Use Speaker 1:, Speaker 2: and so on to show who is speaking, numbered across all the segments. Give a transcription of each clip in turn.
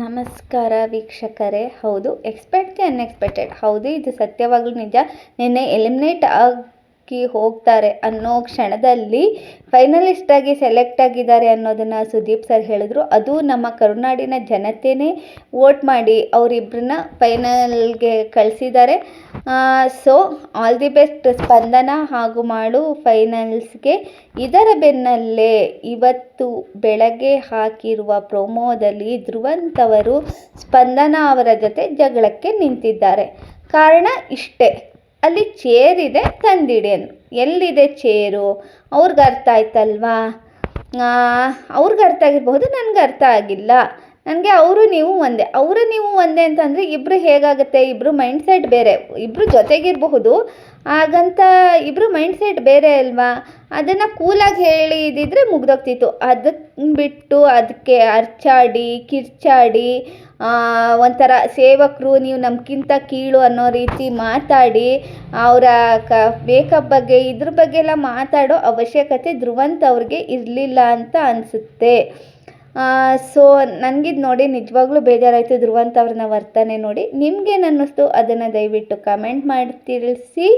Speaker 1: ನಮಸ್ಕಾರ ವೀಕ್ಷಕರೇ. ಹೌದು ಎಕ್ಸ್ಪೆಕ್ಟ್ ಅನ್ಎಕ್ಸ್ಪೆಕ್ಟೆಡ್ ಹೌದು ಇದು ಸತ್ಯವಾಗಲೂ ನಿಜ. ನಿನ್ನೆ ಎಲಿಮಿನೇಟ್ ಆಗಿ ಹೋಗ್ತಾರೆ ಅನ್ನೋ ಕ್ಷಣದಲ್ಲಿ ಫೈನಲಿಸ್ಟ್ ಆಗಿ ಸೆಲೆಕ್ಟ್ ಆಗಿದ್ದಾರೆ ಅನ್ನೋದನ್ನು ಸುದೀಪ್ ಸರ್ ಹೇಳಿದ್ರು. ಅದು ನಮ್ಮ ಕರುನಾಡಿನ ಜನತೆನೇ ವೋಟ್ ಮಾಡಿ ಅವರಿಬ್ಬರನ್ನ ಫೈನಲ್ಗೆ ಕಳಿಸಿದ್ದಾರೆ. So all the best Spandana ಹಾಗೂ ಮಾಡು ಫೈನಲ್ಸ್ಗೆ ಇದರ ಬೆನ್ನಲ್ಲೇ ಇವತ್ತು ಬೆಳಗ್ಗೆ ಹಾಕಿರುವ ಪ್ರೊಮೋದಲ್ಲಿ ಧ್ರುವಂತ್ ಅವರು ಸ್ಪಂದನ ಅವರ ಜೊತೆ ಜಗಳಕ್ಕೆ ನಿಂತಿದ್ದಾರೆ. ಕಾರಣ ಇಷ್ಟೇ. ಅಲ್ಲಿ ಚೇರ್ ಇದೆ ತಂದಿಡಿ ಅಂದರು ಎಲ್ಲಿದೆ ಚೇರು? ಅವ್ರಿಗೆ ಅರ್ಥ ಆಯ್ತಲ್ವಾ? ಅವ್ರಿಗೆ ಅರ್ಥ ಆಗಿರಬಹುದು, ನನಗೆ ಅರ್ಥ ಆಗಿಲ್ಲ. ನನಗೆ ಅವರು ನೀವು ಒಂದೇ. ಅವರು ನೀವು ಒಂದೇ ಅಂತಂದರೆ ಇಬ್ಬರು ಹೇಗಾಗುತ್ತೆ? ಇಬ್ಬರು ಮೈಂಡ್ಸೆಟ್ ಬೇರೆ. ಇಬ್ಬರು ಜೊತೆಗಿರಬಹುದು. ಹಾಗಂತ ಇಬ್ಬರು ಮೈಂಡ್ಸೆಟ್ ಬೇರೆ ಅಲ್ವಾ? ಅದನ್ನು ಕೂಲಾಗಿ ಹೇಳಿದಿದ್ರೆ ಮುಗ್ದೋಗ್ತಿತ್ತು. ಅದನ್ನ ಬಿಟ್ಟು ಅದಕ್ಕೆ ಅರ್ಚಾಡಿ, ಕಿರ್ಚಾಡಿ ಒಂಥರ ಸೇವಕರು, ನೀವು ನಮಗಿಂತ ಕೀಳು ಅನ್ನೋ ರೀತಿ ಮಾತಾಡಿ, ಅವರ ಕ ಮೇಕಪ್ ಬಗ್ಗೆ, ಇದ್ರ ಬಗ್ಗೆ ಎಲ್ಲ ಮಾತಾಡೋ ಅವಶ್ಯಕತೆ ಧ್ರುವಂತ್ ಅವ್ರಿಗೆ ಇರಲಿಲ್ಲ ಅಂತ ಅನಿಸುತ್ತೆ. ಸೊ ನನಗಿದು ನೋಡಿ ನಿಜವಾಗ್ಲೂ ಬೇಜಾರಾಯಿತು ಧ್ರುವಂತ ಅವ್ರನ್ನ ವರ್ತನೆ ನೋಡಿ. ನಿಮಗೇನು ಅನ್ನಿಸ್ತು? ಅದನ್ನು ದಯವಿಟ್ಟು ಕಮೆಂಟ್ ಮಾಡಿ, ತಿಳಿಸಿ.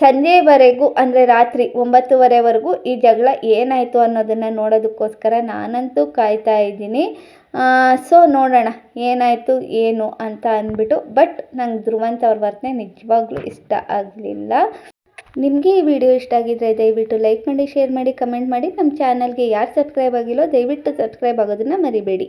Speaker 1: ಸಂಜೆವರೆಗೂ, ಅಂದರೆ ರಾತ್ರಿ ಒಂಬತ್ತುವರೆವರೆಗೂ ಈ ಜಗಳ ಏನಾಯಿತು ಅನ್ನೋದನ್ನು ನೋಡೋದಕ್ಕೋಸ್ಕರ ನಾನಂತೂ ಕಾಯ್ತಾ ಇದ್ದೀನಿ. ಸೊ ನೋಡೋಣ, ಏನಾಯಿತು, ಏನು ಅಂತ ಅಂದ್ಬಿಟ್ಟು ಬಟ್ ನಂಗೆ ಧ್ರುವಂತ್ ಅವ್ರ ವರ್ತನೆ ನಿಜವಾಗ್ಲೂ ಇಷ್ಟ ಆಗಲಿಲ್ಲ. ನಿಮಗೆ ಈ ವಿಡಿಯೋ ಇಷ್ಟ ಆಗಿದ್ದರೆ ದಯವಿಟ್ಟು ಲೈಕ್ ಮಾಡಿ ಶೇರ್ ಮಾಡಿ ಕಮೆಂಟ್ ಮಾಡಿ. ನಮ್ಮ ಚಾನಲ್ಗೆ ಯಾರು ಸಬ್ಸ್ಕ್ರೈಬ್ ಆಗಿಲ್ಲೋ ದಯವಿಟ್ಟು ಸಬ್ಸ್ಕ್ರೈಬ್ ಆಗೋದನ್ನು ಮರಿಬೇಡಿ.